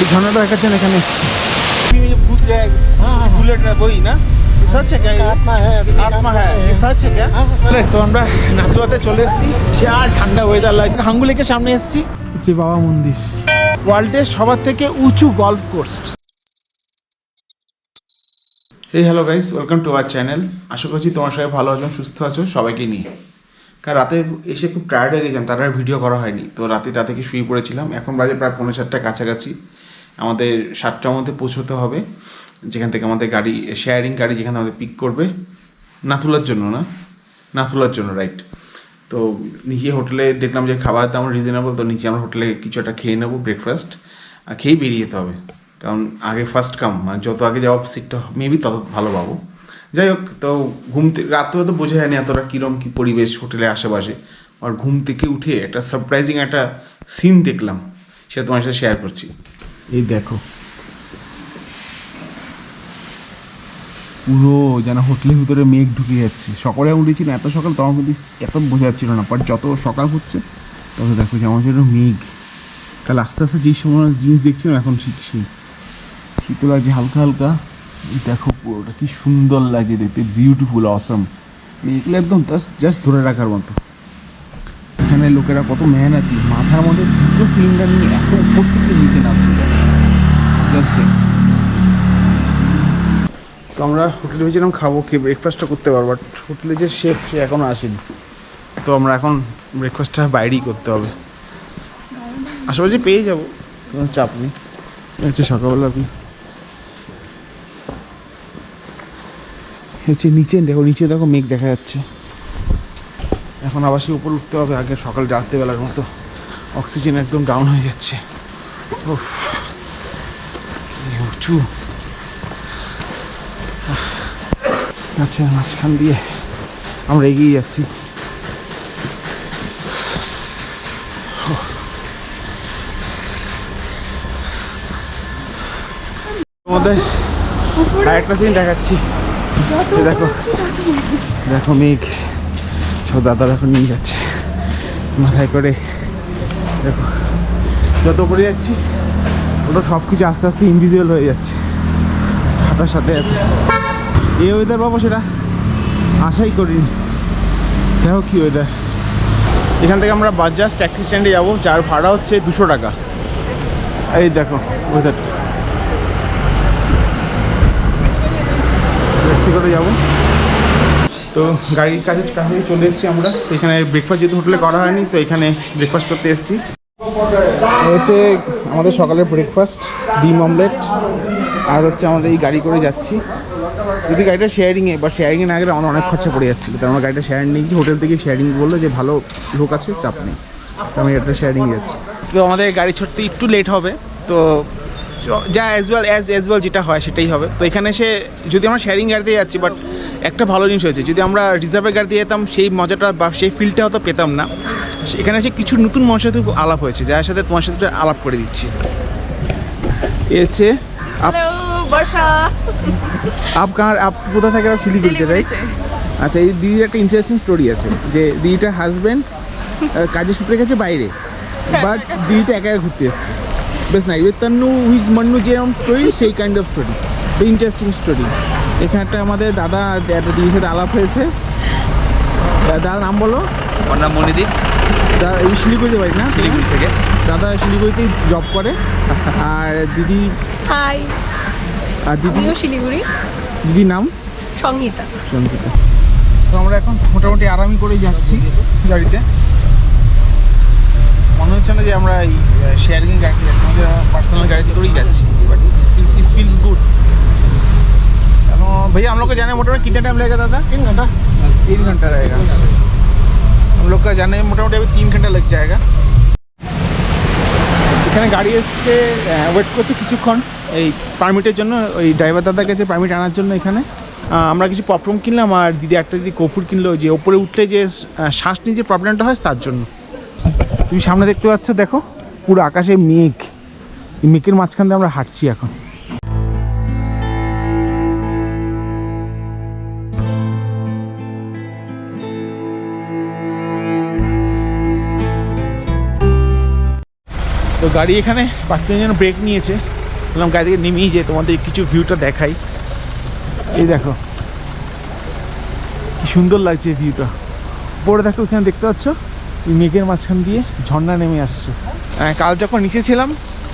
এই ঝর্ণাটা দেখার জন্য এখানে এসেছি। বই না? হ্যাঁ, ঠান্ডা ওয়েদার সামনে এসেছি। বাবা ওয়ার্ল্ডের সবার থেকে উঁচু কোর্স এই hello guys welcome to channel আশা করছি তোমার সবাই ভালো আছো সুস্থ আছো সবাইকে নিয়ে। কারণ রাতে এসে খুব টায়ার্ড হয়ে গেছিলাম তার আর ভিডিও করা হয়নি। তো রাতে তা থেকে শুয়ে পড়েছিলাম। এখন বাজে প্রায় পনেরো সাতটা কাছাকাছি। আমাদের সাতটার মধ্যে পৌঁছতে হবে। যেখান থেকে আমাদের গাড়ি শেয়ারিং গাড়ি যেখানে আমাদের পিক করবে। নাথুলার জন্য না? নাথুলার জন্য রাইট তো নিচে হোটেলে দেখলাম যে খাবার দাম রিজনেবল তো নিচে আমরা হোটেলে কিছু একটা খেয়ে নেব ব্রেকফাস্ট আর খেয়েই বেরিয়ে যেতে হবে। কারণ আগে ফার্স্ট কাম মানে যত আগে যাওয়া সিটটা মেবি তত ভালো পাবো। যাই হোক, তো ঘুম থেকে রাত্রে তো বোঝা যায়নি এতটা কীরম কী পরিবেশ হোটেলে আশেপাশে। আর ঘুম থেকে উঠে একটা সারপ্রাইজিং একটা সিন দেখলাম, সেটা তোমার সাথে শেয়ার করছি। এই দেখো। পুরো যেন হোটেলের ভিতরে মেঘ ঢুকে যাচ্ছে। সকালে উঠেছি না, এত সকাল, তখন কিন্তু এত বোঝা যাচ্ছিল না। বাট যত সকাল হচ্ছে, তত দেখো যে আমার জন্য মেঘ। তাহলে আস্তে আস্তে যেই সময় জিনিস দেখছিলাম এখন সেই। শীতল লাগছে হালকা হালকা দেখো পুরোটা কি সুন্দর লাগে দেখতে। বিউটিফুল অসম এগুলো একদম জাস্ট ধরে রাখার মতো। এখানে লোকেরা কত মেহনতি। মাথার মধ্যে দুটো সিলিন্ডার নিয়ে এত উপর থেকে নিচে নামছে। তো আমরা হোটেলে ভেবেছিলাম খাব খেয়ে ব্রেকফাস্টটা করতে পারব বাট হোটেলে যে শেফ সে এখনও আসেনি। তো আমরা এখন ব্রেকফাস্টটা বাইরেই করতে হবে। আশেপাশে পেয়ে যাব কোনো চাপ নেই। হচ্ছে সকালবেলা আপনি হচ্ছে নিচে দেখো নিচে দেখো মেঘ দেখা যাচ্ছে। এখন আবার সেই উপর উঠতে হবে আগে সকাল রাত্রেবেলার মতো। অক্সিজেন একদম ডাউন হয়ে যাচ্ছে। কি উঁচু আচ্ছা মাঝখান দিয়ে আমরা এগিয়ে যাচ্ছি। মধ্যে আরেকটা সিন দেখাচ্ছি। দেখো দেখো মেঘ সব দাদা দেখো নিয়ে যাচ্ছে। মাথায় করে দেখো যত উপরে যাচ্ছি ওটা সব কিছু আস্তে আস্তে ইনভিজুয়াল হয়ে যাচ্ছে। হাঁটার সাথে এই ওয়েদার পাবো সেটা আশাই করিনি। দেখো কি ওয়েদার এখান থেকে আমরা বাজাজ ট্যাক্সি স্ট্যান্ডে যাব, যার ভাড়া হচ্ছে দুশো টাকা। এই দেখো ওয়েদারটা ট্যাক্সি করে যাব। তো গাড়ির কাছে কাছে চলে এসেছি আমরা। এখানে ব্রেকফাস্ট যেহেতু হোটেলে করা হয়নি, তো এখানে ব্রেকফাস্ট করতে এসেছি। হচ্ছে আমাদের সকালের ব্রেকফাস্ট ডিম অমলেট আর হচ্ছে আমাদের এই গাড়ি করে যাচ্ছি। যদি গাড়িটা শেয়ারিংয়ে বা শেয়ারিংয়ে না গেলে আমার অনেক খরচা পড়ে যাচ্ছিল। তো আমার গাড়িটা শেয়ারিং নিয়েছি হোটেল থেকে শেয়ারিং বলল যে ভালো লোক আছে, চাপ নেই। তো আমি এটা শেয়ারিং যাচ্ছি। তো আমাদের গাড়ি ছড়তে একটু লেট হবে, তো যা as well as as well যেটা হয় সেটাই হবে। তো এখানে এসে যদি আমরা শেয়ারিং গাড়িতে যাচ্ছি বাট একটা ভালো জিনিস হয়েছে যদি আমরা রিজার্ভের গাড়িতে যেতাম সেই মজাটা বা সেই ফিলটা হয়তো পেতাম না। এখানে এসে কিছু নতুন মানুষের সাথে আলাপ হয়েছে যার সাথে তোমার সাথে আলাপ করে দিচ্ছি। এসে আপ কার আপ কোথায় ফিলি শিলিগুড়িতে রাইট আচ্ছা এই দিদির একটা ইন্টারেস্টিং স্টোরি আছে যে দিদিটার হাজব্যান্ড কাজের সূত্রে গেছে বাইরে বাট দিদিটা একা ঘুরতে এসছে। বেশ নাই এবার তন্নু হুইজ মন্নু যেরকম স্টোরি সেই কাইন্ড অফ স্টোরি তো ইন্টারেস্টিং স্টোরি এখানে একটা আমাদের দাদা একটা দিদির সাথে আলাপ হয়েছে। দাদার নাম বলো। আমার নাম মনিদীপ দাদা এই শিলিগুড়িতে বাড়ি না? শিলিগুড়ি থেকে। দাদা শিলিগুড়িতেই জব করে। আর দিদি? হাই আর দিদি? শিলিগুড়ি। দিদির নাম? সংহিতা। সঙ্গীতা তো আমরা এখন মোটামুটি আরামই করেই যাচ্ছি গাড়িতে। মনে হচ্ছে না যে আমরা এই শেয়ারিং গাড়িতে যাচ্ছি আমাদের পার্সোনাল गाड़ी करें যাচ্ছি बट इट फील्स गुड चलो भैया हम लोग को जाने में मोटामोटी कितना टाइम लगेगा दादा तीन घंटा तीन घंटा रहेगा हम लोग का जाने में मोटामोटी अभी तीन घंटा लग जाएगा এখানে গাড়ি এসছে ওয়েট করছে কিছুক্ষণ এই পারমিটের জন্য ওই ড্রাইভার দাদার কাছে পারমিট আনার জন্য এখানে আহ, আমরা কিছু পপকর্ন কিনলাম আর দিদি একটা দিদি কফুর কিনলো যে ওপরে উঠলে যে আহ, শ্বাস নিয়ে যে প্রবলেমটা হয় তার জন্য তুমি সামনে দেখতে পাচ্ছ, দেখো, পুরো আকাশে মেঘ। এই মেঘের মাঝখান দিয়ে আমরা হাঁটছি এখন। তো গাড়ি এখানে পাঁচজন যেন ব্রেক নিয়েছে। বললাম, গাড়ি থেকে নেমেই যে তোমাদের কিছু ভিউটা দেখাই। এই দেখো, কি সুন্দর লাগছে ভিউটা পরে দেখো, এখানে দেখতে পাচ্ছ? মেঘের মাঝখান দিয়ে ঝর্ণা নেমে আসছে। হ্যাঁ, কাল যখন নিচে ছিলাম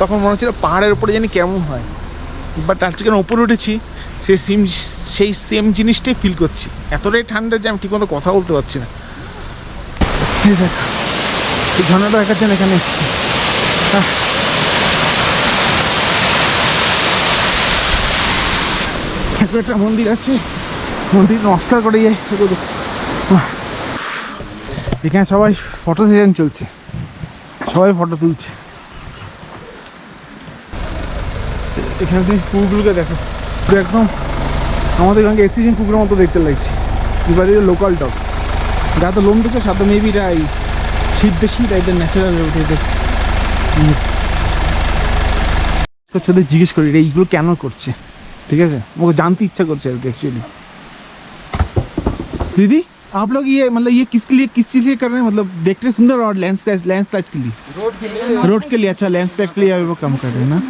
তখন মনে হচ্ছিল পাহাড়ের উপরে জানি কেমন হয়। বাট আজকে যখন উপরে উঠেছি সেই সেম সেই সেম জিনিসটাই ফিল করছি। এতটাই ঠান্ডা যে আমি ঠিকমতো কথা বলতে পারছি না। এই এই ঝর্ণাটা দেখার জন্য এখানে এসেছি। একটা মন্দির আছে। মন্দির নমস্কার করে যাই আহ। এখানে সবাই ফটো সেশন চলছে। সবাই ফটো তুলছে। এখানে তুমি কুকুরগুলোকে দেখো। একদম আমাদের এখানে এক্সিজেন কুকুরের মতো দেখতে লাগছে। এবার লোকাল টপ যা তো লোম দিচ্ছে সাথে মেবি এটা এই শীত বেশি, তাই তো ন্যাচারাল উঠে ওদের জিজ্ঞেস করি, রে, এইগুলো কেন করছে? ঠিক আছে? আমাকে জানতে ইচ্ছা করছে আর কি অ্যাকচুয়ালি দিদি? आप लोग ये मतलब ये किसके लिए किस चीज़ के कर रहे हैं मतलब देख रहे सुंदर और लैंड लैंडस्लाइड के लिए रोड के लिए रोड के लिए अच्छा लैंडस्लाइड के लिए वो कम कर रहे हैं ना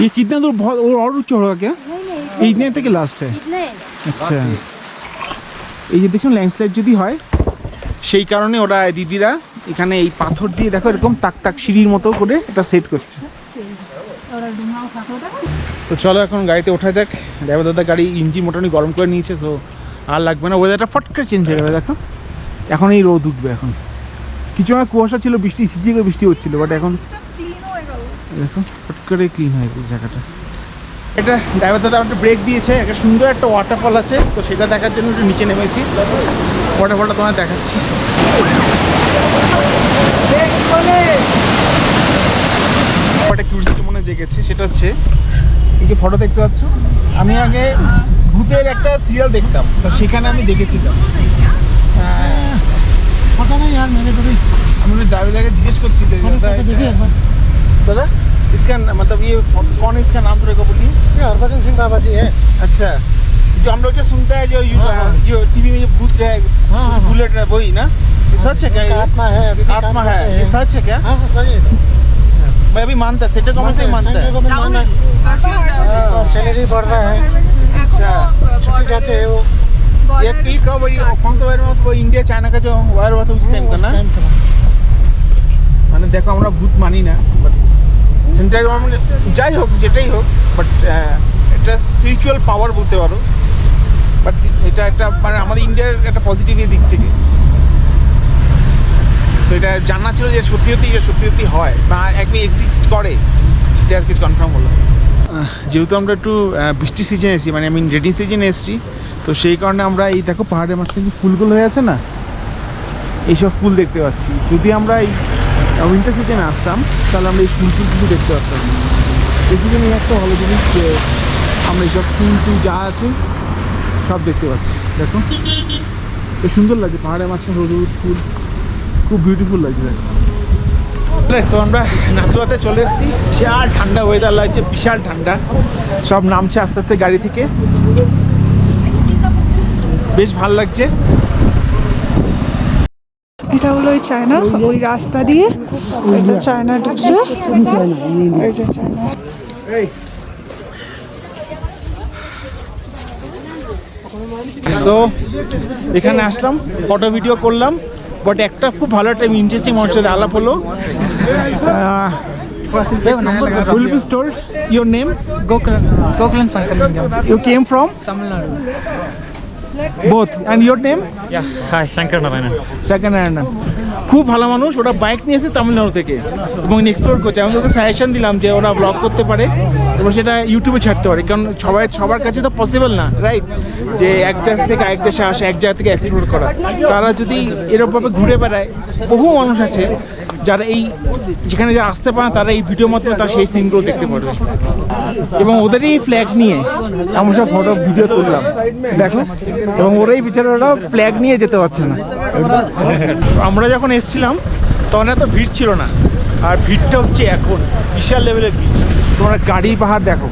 ये कितना दूर बहुत और और ऊंचा होगा क्या ये इतने तक लास्ट है আচ্ছা এই যে দেখুন ল্যান্ডস্লাইড যদি হয় সেই কারণে ওরা দিদিরা এখানে এই পাথর দিয়ে দেখো এরকম তাক তাক সিঁড়ির মতো করে এটা সেট করছে তো চলো এখন গাড়িতে ওঠা যাক। ড্রাইভার দাদা গাড়ি ইঞ্জিন মোটামুটি গরম করে নিয়েছে তো আর লাগবে না। ওয়েদারটা ফট করে চেঞ্জ হয়ে গেবে দেখো। এখন এই রোদ উঠবে এখন। কিছু সময় কুয়াশা ছিল বৃষ্টি সিজিয়ে করে বৃষ্টি হচ্ছিল বাট এখন দেখো ফট করে ক্লিন হয়ে গেল জায়গাটা। এটা ড্রাইভার দাদা একটা ব্রেক দিয়েছে একটা সুন্দর একটা ওয়াটারফল আছে তো সেটা দেখার জন্য একটু নিচে নেমেছি। ওয়াটারফলটা তোমায় দেখাচ্ছি। একটা কিউরিসিটি মনে জেগেছে সেটা হচ্ছে এই যে ফটো দেখতে পাচ্ছ আমি আগে ভূতের একটা সিরিয়াল দেখতাম তো সেখানে আমি দেখেছিলাম আহ, पता नहीं यार मैंने कभी আমি ড্রাইভার দাদাকে জিজ্ঞেস করছি যে मैंने दादा, तो देखी एक बार दादा इसका मतलब ये कौन है इसका नाम थोड़ा को बोलिए ये हरभजन सिंह बाबा जी है अच्छा जो हम लोग जो सुनता है जो यू, हाँ, हाँ। जो टीवी में जो भूत है हाँ, हाँ, बुलेट है वही ना ये सच है क्या उनका ये? आत्मा है अभी भी काम आत्मा है करते ये हैं। सच है क्या हाँ हाँ सही है मैं अभी मानता है सेंट्रल गवर्नमेंट से ही मानता है सेंट्रल गवर्नमेंट मानना और सैलरी बढ़ रहा है अच्छा छुट्टी जाते हैं वो ये ये कब वही कौन सा वायर हुआ था वो इंडिया चाइना का जो वायर हुआ था उस टाइम का उस ना टाइम का মানে দেখো আমরা ভূত মানি না বাট সেন্ট্রাল গভর্নমেন্ট যাই হোক যেটাই হোক বাট এটা স্পিরিচুয়াল পাওয়ার বলতে পারো বাট এটা একটা মানে আমাদের ইন্ডিয়ার একটা পজিটিভ দিক থেকে তো এটা জানা ছিল যে সত্যি সত্যি সত্যি সত্যি হয় বা একদিন এক্সিস্ট করে, সেটা আজকে কনফার্ম হলো। যেহেতু আমরা একটু বৃষ্টি সিজনে এসেছি মানে আমি রেডি সিজনে এসেছি, তো সেই কারণে আমরা এই দেখো পাহাড়ের মাঝখানে যে ফুলগুলো হয়ে আছে না? এইসব ফুল দেখতে পাচ্ছি। যদি আমরা এই উইন্টার সিজনে আসতাম, তাহলে আমরা এই ফুল টুল কিছু দেখতে পারতাম। এই সিজনে একটা ভালো জিনিস যে, আমরা এইসব ফুল টুল যা আছে, সব দেখতে পাচ্ছি। দেখো। বেশ সুন্দর লাগছে পাহাড়ের মাঝখানে হলুদ ফুল। খুব বিউটিফুল লাগছে তো আমরা নাথুরাতে চলে এসেছি। বিশাল ঠান্ডা ওয়েদার লাগছে বিশাল ঠান্ডা। সব নামছে আস্তে আস্তে গাড়ি থেকে। বেশ ভালো লাগছে। এটা হলো ওই চায়না ওই রাস্তা দিয়ে। এটা চায়না ঢুকছে। এই যে চায়না। সো এখানে আসলাম ফটো ভিডিও করলাম। বাট একটা খুব ভালো একটা ইন্টারেস্টিং মানুষের সাথে আলাপ হলো। Will be told your name Gokulan, Gokulan Sankarlingam, you came from Tamil Nadu. Both and your name Yeah, hi, Shankar Narayanan. Second hand খুব ভালো মানুষ ওরা বাইক নিয়ে এসে তামিলনাড়ু থেকে। এবং এক্সপ্লোর করছে। আমি ওকে সাজেশন দিলাম যে ওরা ব্লগ করতে পারে এবং সেটা ইউটিউবে ছাড়তে পারে। কারণ সবাই সবার কাছে তো পসিবল না রাইট যে এক দেশ থেকে আরেক দেশে আসে এক জায়গা থেকে এক্সপ্লোর করা। তারা যদি এরকমভাবে ঘুরে বেড়ায় বহু মানুষ আছে। যারা এই যেখানে যারা আসতে পারে তারা এই ভিডিওর মাধ্যমে তারা সেই সিনগুলো দেখতে পারবে। এবং ওদেরই ফ্ল্যাগ নিয়ে আমরা সব ফটো ভিডিও তুললাম। দেখো, এবং ওরাই বিচারারা ফ্ল্যাগ নিয়ে যেতে পারছে না। আমরা যখন এসেছিলাম, তখন এত ভিড় ছিল না। আর ভিড়টা হচ্ছে এখন বিশাল লেভেলের ভিড়। তোমরা গাড়ি পাহাড় দেখো,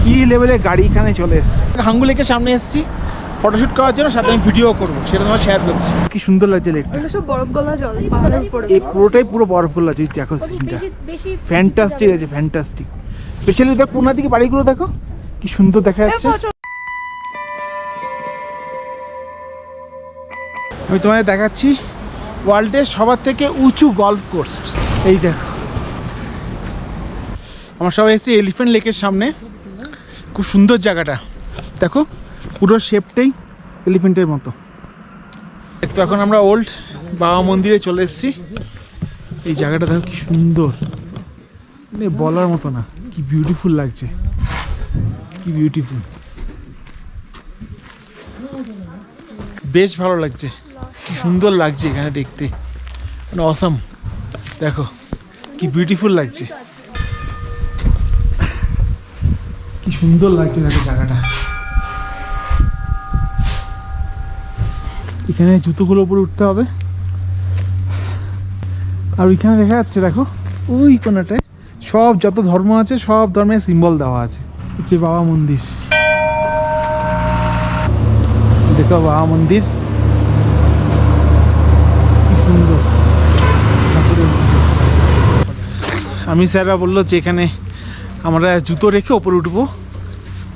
কি লেভেলের গাড়ি এখানে চলে এসছে। হাঙ্গুলেকের সামনে এসেছি। ফটোশ্যুট করার জন্য সাথে আমি ভিডিও করব সেটা তোমার শেয়ার করছি। কি সুন্দর লাগছে লেকটা এগুলো সব বরফ গলা জল পাহাড়ের উপরে এই পুরোটাই পুরো বরফগুলো আছে দেখো সিনটা ফ্যান্টাস্টিক আছে ফ্যান্টাস্টিক স্পেশালি দেখো কোনা দিকে বাড়িগুলো দেখো কি সুন্দর দেখা যাচ্ছে। আমি তোমাদের দেখাচ্ছি ওয়ার্ল্ডের সবার থেকে উঁচু গলফ কোর্স এই দেখো। আমার সবাই এসেছি এলিফ্যান্ট লেকের সামনে। খুব সুন্দর জায়গাটা। দেখো। পুরো শেপটাই এলিফেন্টের মতো। তো এখন আমরা ওল্ড বাবা মন্দিরে চলে এসেছি। এই জায়গাটা দেখো কি সুন্দর। মানে বলার মতো না, কি বিউটিফুল লাগছে। কি বিউটিফুল বেশ ভালো লাগছে। কি সুন্দর লাগছে এখানে দেখতে। মানে অসাম দেখো, কি বিউটিফুল লাগছে। কি সুন্দর লাগছে দেখো জায়গাটা। এখানে জুতোগুলো উপরে উঠতে হবে। আর ওইখানে দেখা যাচ্ছে, দেখো, ওই কোনাটায় সব যত ধর্ম আছে, সব ধর্মের সিম্বল দেওয়া আছে। হচ্ছে বাবা মন্দির। দেখো বাবা মন্দির। কি সুন্দর। আমি স্যাররা বলল যে এখানে আমরা জুতো রেখে ওপরে উঠবো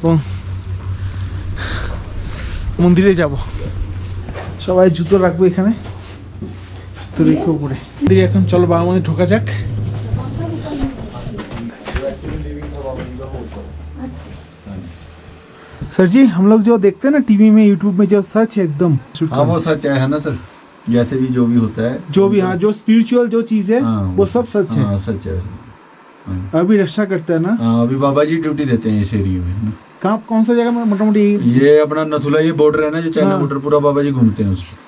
এবং মন্দিরে যাব। সবাই জুতো রাখবো এখানে জুতো রেখে উপরে মন্দিরে এখন চলো বাবা মন্দির ঢোকা যাক सर जी हम लोग जो देखते हैं ना टीवी में यूट्यूब में जो सच है एकदम हाँ वो सच है ना सर जैसे भी जो भी होता है जो भी हाँ जो स्पिरिचुअल जो चीज है हाँ, वो सब सच है हाँ सच है सर अभी रक्षा करता है ना हाँ अभी बाबा जी ड्यूटी देते हैं इस एरिया में ना। कहाँ कौन सा जगह में मोटा मोटी ये अपना नथुला ये बॉर्डर है ना जो चाइना हाँ। बॉर्डर पूरा बाबा जी घूमते हैं उस पर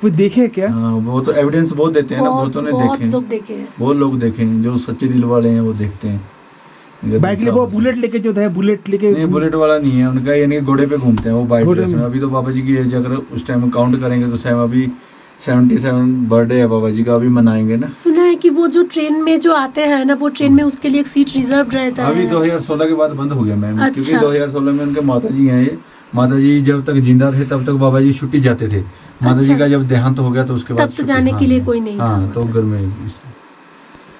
कोई देखे क्या? हाँ वो तो एविडेंस बहुत देते हैं ना बहुतों ने देखे हैं। देखे हैं। बहुत लोग देखे हैं जो सच्चे दिल वाले हैं वो देखते हैं। बाइक ले वो बुलेट लेके जो है बुलेट लेके नहीं बुलेट वाला नहीं है उनका यानी घोड़े पे घूमते हैं वो बाइक में। अभी तो बाबा जी की एज अगर उस टाइम काउंट करेंगे तो शायद अभी सेवेंटी सेवन बर्थडे है बाबा जी का अभी मनाएँगे ना। सुना है कि वो जो ट्रेन में जो आते हैं ना वो ट्रेन में उसके लिए एक सीट रिज़र्व रहता है। अभी है 2016 के बाद बंद हो गया मैम अच्छा। क्योंकि अच्छा। 2016 में उनके माता जी हैं ये। माता जी जब तक ज़िंदा थे तब तक बाबा जी छुट्टी जाते थे। माता जी अच्छा। का जब देहांत हो गया तो उसके बाद तब तो जाने के हाँ, लिए कोई नहीं हाँ तो। घर में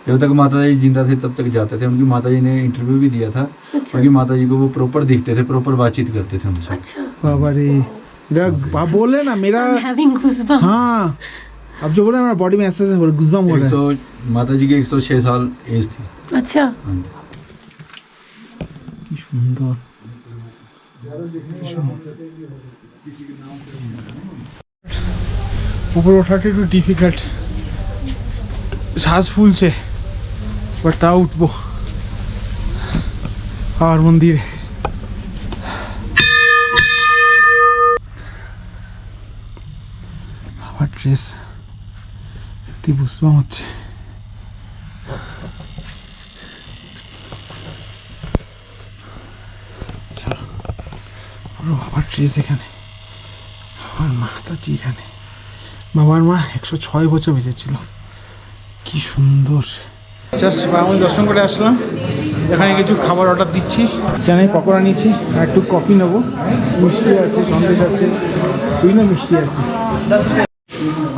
जब तक माता जी ज़िंदा थे तब तक जाते थे। उनकी माता जी ने इंटरव्यू भी दिया था। अच्छा। उनकी माता जी को वो प्रॉपर दिखते थे प्रॉपर बातचीत करते थे उनसे। अच्छा। बाबा रे मेरा आप बोल रहे हैं ना मेरा हैविंग गूज़बम्प्स हाँ अब जो बोल रहे हैं मेरा बॉडी में ऐसे ऐसे गुजबम हो एक रहा है सौ माता जी की 106 साल एज थी अच्छा हाँ जी। কি সুন্দর উপরে ওঠাটা একটু ডিফিকাল্ট শ্বাস ফুলছে বাট তাও উঠবো আর মন্দিরে বুঝবাম হচ্ছে। চলো ওর বাবার ড্রেস এখানে। আমার মাতাজি এখানে। বাবার মা একশো ছয় বছর বেঁচেছিল। কি সুন্দর। জাস্ট বাবা দর্শন করে আসলাম। এখানে কিছু খাবার অর্ডার দিচ্ছি। এখানে পকোড়া নিয়েছি আর একটু কফি নেব। মিষ্টি আছে সন্দেশ আছে বিভিন্ন মিষ্টি আছে।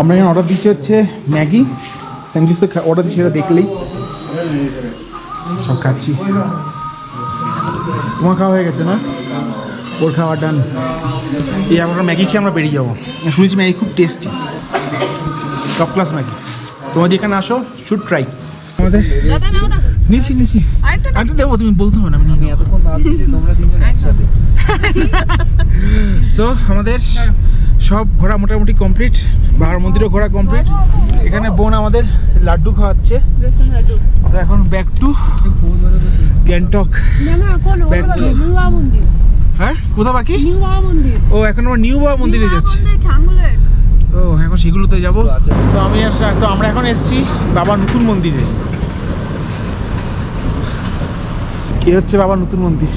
আমরা এখানে অর্ডার দিচ্ছি হচ্ছে ম্যাগি। স্যান্ডউইচ তো অর্ডার দিচ্ছি সেটা দেখলেই। সব খাচ্ছি। তোমার খাওয়া হয়ে গেছে না? ওর খাওয়া ডান এই আমরা ম্যাগি খেয়ে আমরা বেরিয়ে যাব। শুনেছি ম্যাগি খুব টেস্টি টপ ক্লাস ম্যাগি। তোমাদের এখানে আসো শুড ট্রাই আমাদের নিয়েছি আরেকটা দেবো তুমি বলতে হবে না আমি। তো আমাদের সব ঘোরা মোটামুটি কমপ্লিট বাহার মন্দিরও ঘোরা কমপ্লিট এখানে বোন আমাদের লাড্ডু খাওয়াচ্ছে। তো এখন back to Gangtok back to হ্যাঁ? কোথা বাকি? ও এখন আমরা নিউ বাবা মন্দিরে যাচ্ছি। ও এখন সেগুলোতে যাব। তো আমি তো আমরা এখন এসেছি বাবা নতুন মন্দিরে। এ হচ্ছে বাবা নতুন মন্দির।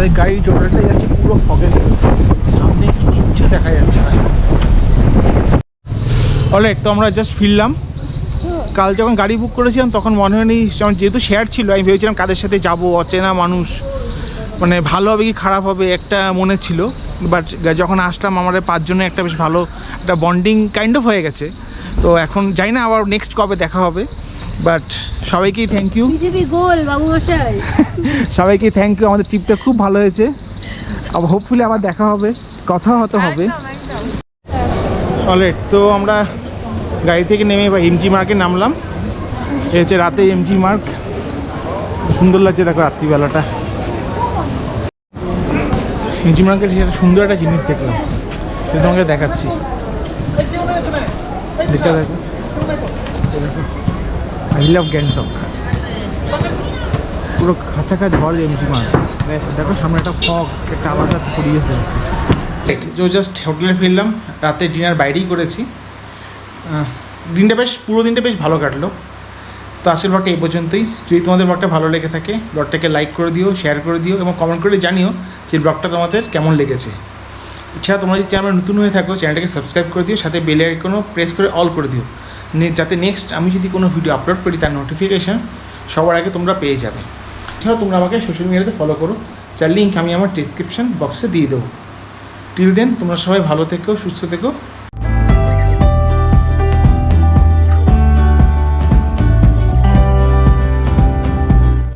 আমাদের গাড়ি টোটালটাই যাচ্ছে পুরো ফগের সামনে কিচ্ছু দেখা যাচ্ছে না। অলরেড তো আমরা জাস্ট ফিরলাম। কাল যখন গাড়ি বুক করেছিলাম, তখন মনে হয়নি যেহেতু শেয়ার ছিল, আমি ভেবেছিলাম কাদের সাথে যাব, অচেনা মানুষ মানে ভালো হবে কি খারাপ হবে, একটা মনে ছিল। বাট যখন আসলাম, আমাদের পাঁচজনের একটা বেশ ভালো একটা বন্ডিং কাইন্ড অফ হয়ে গেছে। তো এখন যাই না আবার নেক্সট কবে দেখা হবে। বাট সবাইকেই থ্যাংক ইউ গোল সবাইকে থ্যাংক ইউ আমাদের ট্রিপটা খুব ভালো হয়েছে। আবার হোপফুলি আবার দেখা হবে কথা হতে হবে। অলরেড তো আমরা গাড়ি থেকে নেমে এবার এমজি মার্কে নামলাম। এ হচ্ছে রাতে এমজি মার্ক সুন্দর লাগছে দেখো রাত্রিবেলাটা। এমজি মার্কের সেটা সুন্দর একটা জিনিস দেখলাম। সেটা তোমাকে দেখাচ্ছি। দেখতে দেখো আই লাভ গ্যাংটক পুরো কাছাকাছি ঘর এমজি মার্ক দেখো সামনে একটা ফগ, একটা আলাদা পরিবেশ দেখছি তো জাস্ট হোটেলে ফিরলাম, রাতে ডিনার বাইরেই করেছি। দিনটা বেশ, পুরো দিনটা বেশ ভালো কাটলো। তো আজকের ব্লগটা এই পর্যন্তই। যদি তোমাদের ব্লগটা ভালো লেগে থাকে ব্লগটাকে লাইক করে দিও শেয়ার করে দিও এবং কমেন্ট করে জানিও যে ব্লগটা তোমাদের কেমন লেগেছে। এছাড়া তোমরা যদি চ্যানেল নতুন হয়ে থাকো চ্যানেলটাকে সাবস্ক্রাইব করে দিও, সাথে বেল আইকনও প্রেস করে অল করে দিও। যাতে নেক্সট আমি যদি কোনো ভিডিও আপলোড করি, তার নোটিফিকেশান সবার আগে তোমরা পেয়ে যাবে। এছাড়াও তোমরা আমাকে সোশ্যাল মিডিয়াতে ফলো করো। যার লিঙ্ক আমি আমার ডিসক্রিপশান বক্সে দিয়ে দেবো। টিল দেন তোমরা সবাই ভালো থেকো, সুস্থ থেকো।